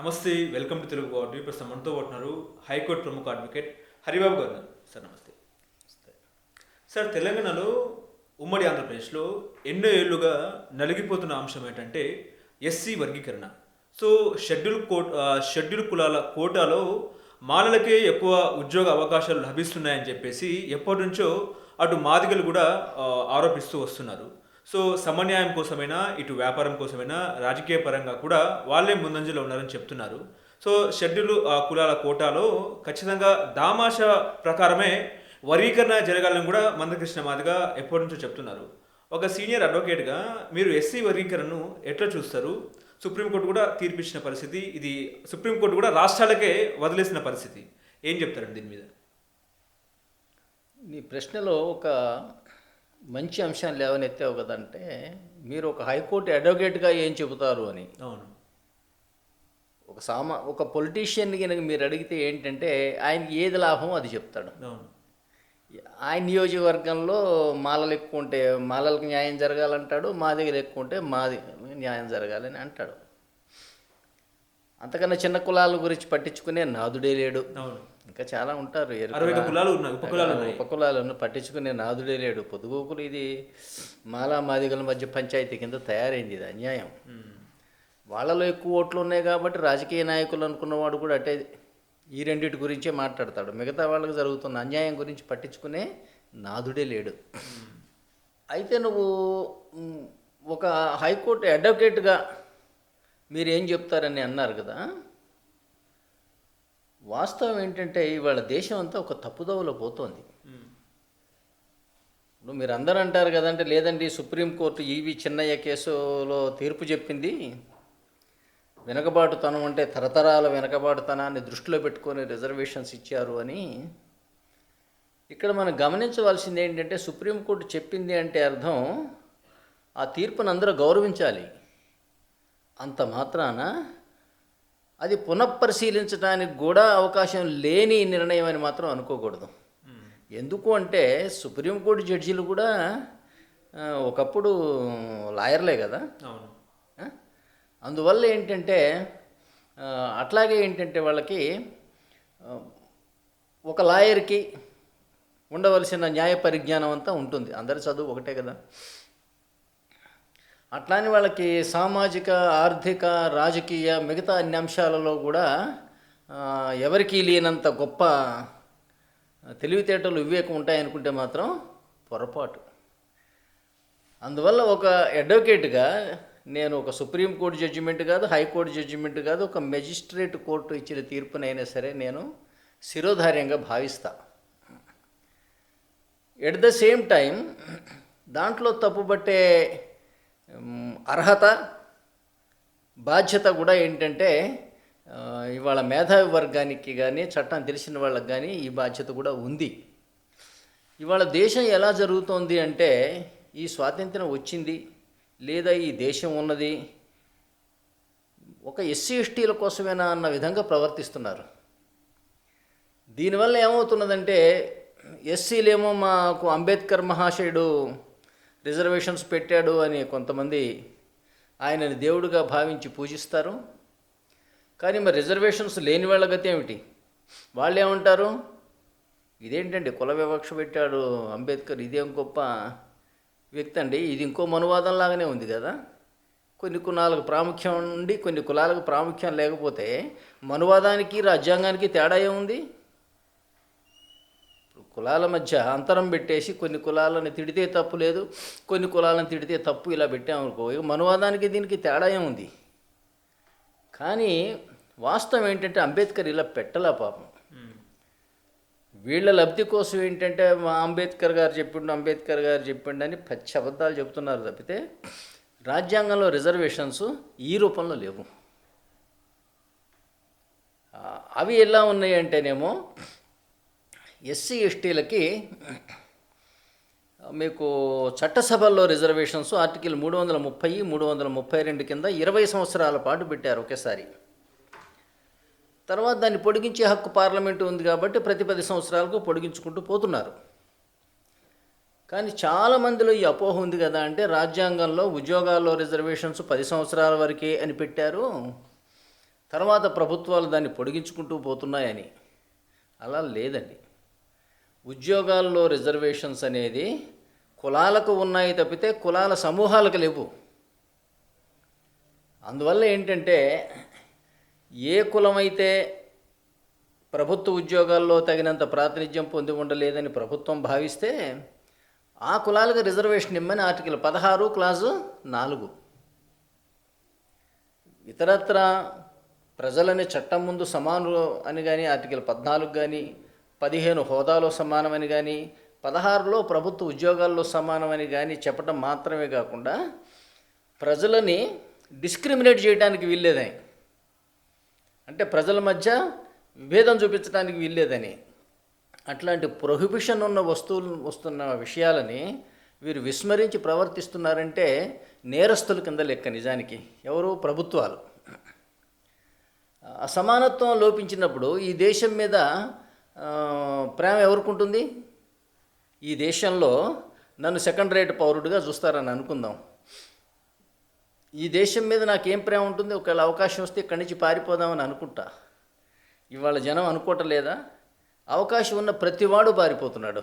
నమస్తే welcome to Telugu body ప్రస్తుతం మనతో ఉంటున్నారు హైకోర్టు ప్రముఖ అడ్వకేట్ హరిబాబు గారు సార్ నమస్తే. సార్ తెలంగాణలో ఉమ్మడి ఆంధ్రప్రదేశ్లో ఎన్నో ఏళ్ళుగా నలిగిపోతున్న అంశం ఏంటంటే ఎస్సీ వర్గీకరణ. సో షెడ్యూల్ కోట్ ఆ, షెడ్యూల్ కులాల కోటాలో మాలలకే ఎక్కువ ఉద్యోగ అవకాశాలు లభిస్తున్నాయని చెప్పేసి ఎప్పటి నుంచో అటు మాదిగలు కూడా ఆరోపిస్తూ వస్తున్నారు. సో సమన్యాయం కోసమైనా ఇటు వ్యాపారం కోసమైనా రాజకీయ పరంగా కూడా వాళ్ళే ముందంజలో ఉన్నారని చెప్తున్నారు. సో షెడ్యూల్ ఆ, కులాల కోటాలో ఖచ్చితంగా దామాష ప్రకారమే వర్గీకరణ జరగాలని కూడా మందకృష్ణ మాదిగా ఎప్పటి నుంచో చెప్తున్నారు. ఒక సీనియర్ అడ్వకేట్గా మీరు ఎస్సీ వర్గీకరణను ఎట్లా చూస్తారు? సుప్రీంకోర్టు కూడా తీర్పిచ్చిన పరిస్థితి ఇది సుప్రీంకోర్టు కూడా రాష్ట్రాలకే వదిలేసిన పరిస్థితి. ఏం చెప్తారండి దీని మీద? నీ ప్రశ్నలో ఒక మంచి అంశాన్ని లేవనెత్తావు కదంటే మీరు ఒక హైకోర్టు అడ్వకేట్గా ఏం చెబుతారు అని. అవును. ఒక సామా ఒక పొలిటీషియన్ కనుక మీరు అడిగితే ఏంటంటే ఆయనకి ఏది లాభం అది చెప్తాడు. అవును. ఆయన నియోజకవర్గంలో మాలలు ఎక్కువ ఉంటే మాలలకు న్యాయం జరగాలంటాడు మా దగ్గర ఎక్కువ ఉంటే మాది న్యాయం జరగాలని అంటాడు. అంతకన్నా చిన్న కులాల గురించి పట్టించుకునే నాదుడే లేడు. ఇంకా చాలా ఉంటారు కులాలు ఉన్నాయి ఉపకులాలను పట్టించుకునే నాదుడే లేడు. పొదుగుకులు ఇది మాలా మాదిగల మధ్య పంచాయతీ కింద తయారైంది ఇది అన్యాయం. వాళ్ళలో ఎక్కువ ఓట్లు ఉన్నాయి కాబట్టి రాజకీయ నాయకులు అనుకున్నవాడు కూడా అటే ఈ రెండింటి గురించే మాట్లాడతాడు. మిగతా వాళ్ళకి జరుగుతున్న అన్యాయం గురించి పట్టించుకునే నాదుడే లేడు. అయితే నువ్వు ఒక హైకోర్టు అడ్వకేట్గా మీరు ఏం చెప్తారని అన్నారు కదా? వాస్తవం ఏంటంటే ఇవాళ దేశం అంతా ఒక తప్పుదోవలో పోతోంది. ఇప్పుడు మీరు అందరూ అంటారు కదంటే లేదండి సుప్రీంకోర్టు ఈవి చిన్నయ్య కేసులో తీర్పు చెప్పింది. వెనకబాటుతనం అంటే తరతరాల వెనకబాటుతనాన్ని దృష్టిలో పెట్టుకొని రిజర్వేషన్స్ ఇచ్చారు అని. ఇక్కడ మనం గమనించవలసింది ఏంటంటే సుప్రీంకోర్టు చెప్పింది అంటే అర్థం ఆ తీర్పును అందరూ గౌరవించాలి. అంత మాత్రాన? అది పునఃపరిశీలించడానికి కూడా అవకాశం లేని నిర్ణయం అని మాత్రం అనుకోకూడదు. ఎందుకు అంటే సుప్రీంకోర్టు జడ్జీలు కూడా ఒకప్పుడు లాయర్లే కదా? అందువల్ల ఏంటంటే అట్లాగే ఏంటంటే వాళ్ళకి ఒక లాయర్కి ఉండవలసిన న్యాయ పరిజ్ఞానం అంతా ఉంటుంది. అందరి చదువు ఒకటే కదా? అట్లానే వాళ్ళకి సామాజిక ఆర్థిక రాజకీయ మిగతా అన్ని అంశాలలో కూడా ఎవరికీ లేనంత గొప్ప తెలివితేటలు వివేకం ఉంటాయనుకుంటే మాత్రం పొరపాటు. అందువల్ల ఒక అడ్వకేట్గా నేను ఒక సుప్రీంకోర్టు జడ్జిమెంట్ కాదు హైకోర్టు జడ్జిమెంట్ కాదు ఒక మెజిస్ట్రేట్ కోర్టు ఇచ్చిన తీర్పునైనా సరే నేను శిరోధార్యంగా భావిస్తా. ఎట్ ద సేమ్ టైం దాంట్లో తప్పుబట్టే అర్హత బాధ్యత కూడా ఏంటంటే ఇవాళ మేధావి వర్గానికి కానీ చట్టం తెలిసిన వాళ్ళకి కానీ ఈ బాధ్యత కూడా ఉంది. ఇవాళ దేశం ఎలా జరుగుతోంది అంటే ఈ స్వాతంత్రం వచ్చింది లేదా ఈ దేశం ఉన్నది ఒక ఎస్సీ ఎస్టీల కోసమేనా అన్న విధంగా ప్రవర్తిస్తున్నారు. దీనివల్ల ఏమవుతున్నదంటే ఎస్సీలేమో మాకు అంబేద్కర్ మహాశయుడు రిజర్వేషన్స్ పెట్టాడు అని కొంతమంది ఆయనని దేవుడిగా భావించి పూజిస్తారు. కానీ మరి రిజర్వేషన్స్ లేని వాళ్ళ గతి ఏమిటి? వాళ్ళు ఏమంటారు ఇదేంటండి కుల వివక్ష పెట్టాడు అంబేద్కర్ ఇదేం గొప్ప వ్యక్తి అండి. ఇది ఇంకో మనువాదం లాగానే ఉంది కదా. కొన్ని కులాలకు ప్రాముఖ్యం ఉండి కొన్ని కులాలకు ప్రాముఖ్యం లేకపోతే మనువాదానికి రాజ్యాంగానికి తేడా ఏముంది? కులాల మధ్య అంతరం పెట్టేసి కొన్ని కులాలను తిడితే తప్పు లేదు కొన్ని కులాలను తిడితే తప్పు ఇలా పెట్టామనుకో ఇక మనువాదానికి దీనికి తేడా ఏముంది? కానీ వాస్తవం ఏంటంటే అంబేద్కర్ ఇలా పెట్టలా పాపం. వీళ్ళ లబ్ధి కోసం ఏంటంటే మా అంబేద్కర్ గారు చెప్పిండు అంబేద్కర్ గారు చెప్పిండు అని పచ్చి అబద్ధాలు చెప్తున్నారు తప్పితే రాజ్యాంగంలో రిజర్వేషన్స్ ఈ రూపంలో లేవు. అవి ఎలా ఉన్నాయంటేనేమో ఎస్సీ ఎస్టీలకి మీకు చట్టసభల్లో రిజర్వేషన్స్ ఆర్టికల్ మూడు వందల ముప్పై మూడు వందల ముప్పై రెండు కింద ఇరవై సంవత్సరాల పాటు పెట్టారు ఒకేసారి. తర్వాత దాన్ని పొడిగించే హక్కు పార్లమెంటు ఉంది కాబట్టి ప్రతి పది సంవత్సరాలకు పొడిగించుకుంటూ పోతున్నారు. కానీ చాలా మందిలో ఈ అపోహ ఉంది కదా అంటే రాజ్యాంగంలో ఉద్యోగాల్లో రిజర్వేషన్స్ పది సంవత్సరాల వరకే అని పెట్టారు. తర్వాత ప్రభుత్వాలు దాన్ని పొడిగించుకుంటూ పోతున్నాయని. అలా లేదండి. ఉద్యోగాల్లో రిజర్వేషన్స్ అనేది కులాలకు ఉన్నాయి తప్పితే కులాల సమూహాలకు లేవు. అందువల్ల ఏంటంటే ఏ కులమైతే ప్రభుత్వ ఉద్యోగాల్లో తగినంత ప్రాతినిధ్యం పొంది ఉండలేదని ప్రభుత్వం భావిస్తే ఆ కులాలకు రిజర్వేషన్ ఇమ్మని ఆర్టికల్ పదహారు క్లాజు నాలుగు. ఇతరత్ర ప్రజలని చట్టం ముందు సమానులు అని కానీ ఆర్టికల్ పద్నాలుగు కానీ పదిహేను హోదాలో సమానమని కానీ పదహారులో ప్రభుత్వ ఉద్యోగాల్లో సమానమని కానీ చెప్పడం మాత్రమే కాకుండా ప్రజలని డిస్క్రిమినేట్ చేయడానికి వీల్లేదని. అంటే ప్రజల మధ్య విభేదం చూపించడానికి వీల్లేదని. అట్లాంటి ప్రొహిబిషన్ ఉన్న వస్తువులు వస్తున్న విషయాలని వీరు విస్మరించి ప్రవర్తిస్తున్నారంటే నేరస్తుల కింద లెక్క నిజానికి. ఎవరు? ప్రభుత్వాలు. అసమానత్వం లోపించినప్పుడు ఈ దేశం మీద ప్రేమ ఎవరికి ఉంటుంది ఈ దేశంలో నన్ను సెకండ్ రేట్ పౌరుడిగా చూస్తారని అనుకుందాం. ఈ దేశం మీద నాకేం ప్రేమ ఉంటుంది? ఒకవేళ అవకాశం వస్తే ఇక్కడి నుంచి పారిపోదామని అనుకుంటా. ఇవాళ జనం అనుకోవటం లేదా అవకాశం ఉన్న ప్రతివాడు పారిపోతున్నాడు.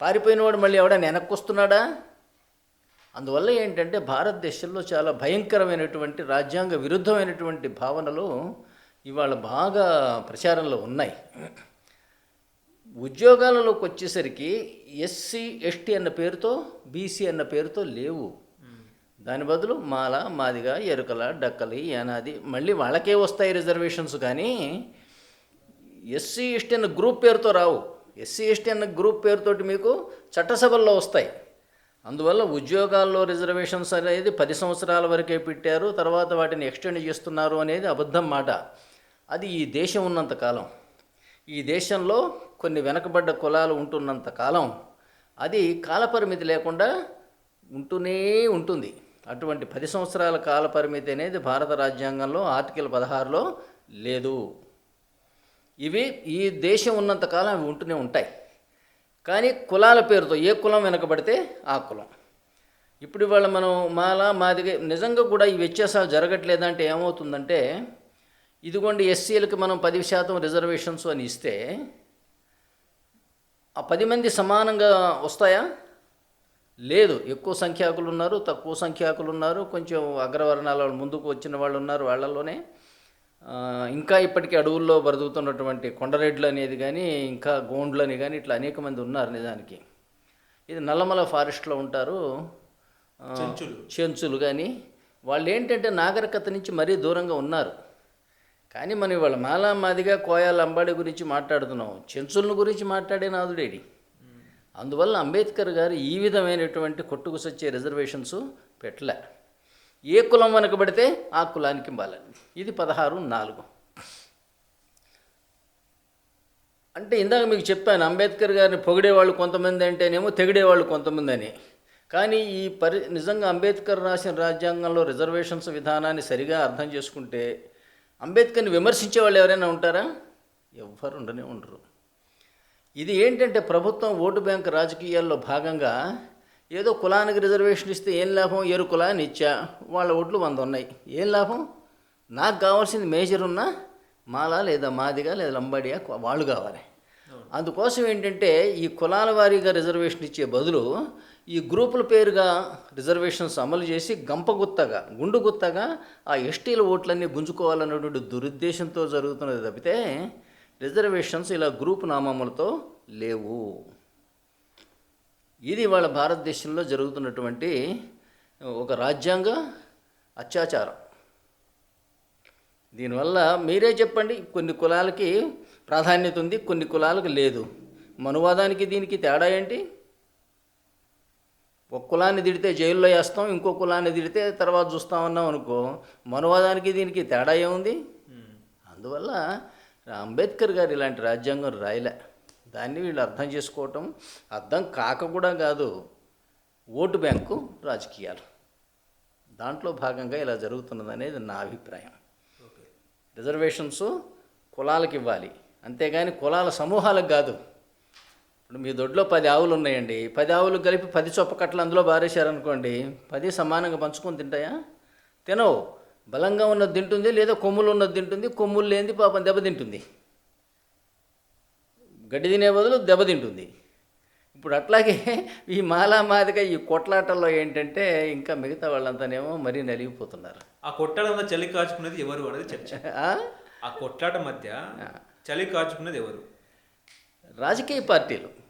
పారిపోయినవాడు మళ్ళీ ఎవడైనా వెనక్కి వస్తున్నాడా అందువల్ల ఏంటంటే భారతదేశంలో చాలా భయంకరమైనటువంటి రాజ్యాంగ విరుద్ధమైనటువంటి భావనలు ఇవాళ బాగా ప్రచారంలో ఉన్నాయి. ఉద్యోగాలలోకి వచ్చేసరికి ఎస్సీ ఎస్టీ అన్న పేరుతో బీసీ అన్న పేరుతో లేవు. దాని బదులు మాల మాదిగ ఎరుకల డక్కలి యానాది మళ్ళీ వాళ్ళకే వస్తాయి రిజర్వేషన్స్ కానీ ఎస్సీ ఎస్టీ అన్న గ్రూప్ పేరుతో రావు. ఎస్సీ ఎస్టీ అన్న గ్రూప్ పేరుతోటి మీకు చట్టసభల్లో వస్తాయి. అందువల్ల ఉద్యోగాల్లో రిజర్వేషన్స్ అనేది పది సంవత్సరాల వరకే పెట్టారు తర్వాత వాటిని ఎక్స్టెండ్ చేస్తున్నారు అనేది అబద్ధం మాట. అది ఈ దేశం ఉన్నంత కాలం. ఈ దేశంలో కొన్ని వెనకబడ్డ కులాలు ఉంటున్నంత కాలం అది కాలపరిమితి లేకుండా ఉంటూనే ఉంటుంది. అటువంటి పది సంవత్సరాల కాలపరిమితి అనేది భారత రాజ్యాంగంలో ఆర్టికల్ పదహారులో లేదు. ఇవి ఈ దేశం ఉన్నంత కాలం అవి ఉంటూనే ఉంటాయి. కానీ కులాల పేరుతో ఏ కులం వెనకబడితే ఆ కులం. ఇప్పుడు ఇవాళ మనం మాలా మాదిగ నిజంగా కూడా ఈ వ్యత్యాసాలు జరగట్లేదంటే ఏమవుతుందంటే ఇదిగోండి ఎస్సీలకు మనం పది శాతం రిజర్వేషన్స్ అని ఇస్తే ఆ పది మంది సమానంగా వస్తాయా? లేదు. ఎక్కువ సంఖ్యాకులు ఉన్నారు తక్కువ సంఖ్యాకులు ఉన్నారు కొంచెం అగ్రవర్ణాల ముందుకు వచ్చిన వాళ్ళు ఉన్నారు వాళ్ళలోనే. ఇంకా ఇప్పటికీ అడవుల్లో బ్రతుకుతున్నటువంటి కొండరెడ్లు అనేది కానీ ఇంకా గోండ్లు అని కానీ ఇట్లా అనేక మంది ఉన్నారు నిజానికి. ఇది నల్లమల ఫారెస్ట్లో ఉంటారు. చెంచులు. కానీ వాళ్ళు ఏంటంటే నాగరికత నుంచి మరీ దూరంగా ఉన్నారు. కానీ మనం ఇవాళ మాలా మాదిగా కోయాల అంబాడి గురించి మాట్లాడుతున్నాం. చెంచుల్ని గురించి మాట్లాడే నాదుడేడి. అందువల్ల అంబేద్కర్ గారు ఈ విధమైనటువంటి కొట్టుకు సచ్చే రిజర్వేషన్స్ పెట్టలే. ఏ కులం వెనకబడితే ఆ కులానికి ఇవ్వాలని ఇది పదహారు నాలుగు. అంటే ఇందాక మీకు చెప్పాను అంబేద్కర్ గారిని పొగిడేవాళ్ళు కొంతమంది అంటేనేమో తెగిడేవాళ్ళు కొంతమంది అని. కానీ ఈ పరి నిజంగా అంబేద్కర్ రాసిన రాజ్యాంగంలో రిజర్వేషన్స్ విధానాన్ని సరిగా అర్థం చేసుకుంటే అంబేద్కర్ని విమర్శించే వాళ్ళు ఎవరైనా ఉంటారా? ఎవ్వరు ఉండనే ఉండరు. ఇది ఏంటంటే ప్రభుత్వం ఓటు బ్యాంక్ రాజకీయాల్లో భాగంగా ఏదో కులానికి రిజర్వేషన్ ఇస్తే ఏం లాభం? ఎరు కులాన్ని ఇచ్చా వాళ్ళ ఓట్లు వంద ఉన్నాయి. ఏం లాభం? నాకు కావాల్సింది మేజర్ ఉన్నా మాలా లేదా మాదిగా లేదా లంబాడియా వాళ్ళు కావాలి. అందుకోసం ఏంటంటే ఈ కులాల వారీగా రిజర్వేషన్ ఇచ్చే బదులు ఈ గ్రూపుల పేరుగా రిజర్వేషన్స్ అమలు చేసి గంపగుత్తగా గుండు గుత్తగా ఆ ఎస్టీల ఓట్లన్నీ గుంజుకోవాలన్నటువంటి దురుద్దేశంతో జరుగుతున్నది తప్పితే రిజర్వేషన్స్ ఇలా గ్రూప్ నామములతో లేవు. ఇది వాళ్ళ భారతదేశంలో జరుగుతున్నటువంటి ఒక రాజ్యాంగ అత్యాచారం. దీనివల్ల మీరే చెప్పండి కొన్ని కులాలకి ప్రాధాన్యత ఉంది కొన్ని కులాలకు లేదు. మనువాదానికి దీనికి తేడా ఏంటి? ఒక కులాన్ని తిడితే జైల్లో వేస్తాం ఇంకో కులాన్ని తిడితే తర్వాత చూస్తామన్నాం అనుకో మనువాదానికి దీనికి తేడా ఏముంది? అందువల్ల అంబేద్కర్ గారు ఇలాంటి రాజ్యాంగం రాయలే. దాన్ని వీళ్ళు అర్థం చేసుకోవటం అర్థం కాక కూడా కాదు ఓటు బ్యాంకు రాజకీయాలు. దాంట్లో భాగంగా ఇలా జరుగుతున్నది అనేది నా అభిప్రాయం. రిజర్వేషన్స్ కులాలకు ఇవ్వాలి అంతేగాని కులాల సమూహాలకు కాదు. ఇప్పుడు మీ దొడ్లో పది ఆవులు ఉన్నాయండి. పది ఆవులు కలిపి పది చొప్ప కట్టలు అందులో బారేశారనుకోండి పది సమానంగా పంచుకొని తింటాయా? తినవు. బలంగా ఉన్నది తింటుంది లేదా కొమ్ములు ఉన్నది తింటుంది కొమ్ములు లేనిది పాపం దెబ్బతింటుంది గడ్డి తినే బదులు దెబ్బతింటుంది ఇప్పుడు అట్లాగే ఈ మాలా మాదిక ఈ కొట్లాటల్లో ఏంటంటే ఇంకా మిగతా వాళ్ళంతానేమో మరీ నలిగిపోతున్నారు. ఆ కొట్టాడంతా చలి కాచుకునేది ఎవరు అనేది చర్చ. ఆ? ఆ కొట్లాట మధ్య చలి కాచుకునేది ఎవరు? రాజకీయ పార్టీలు.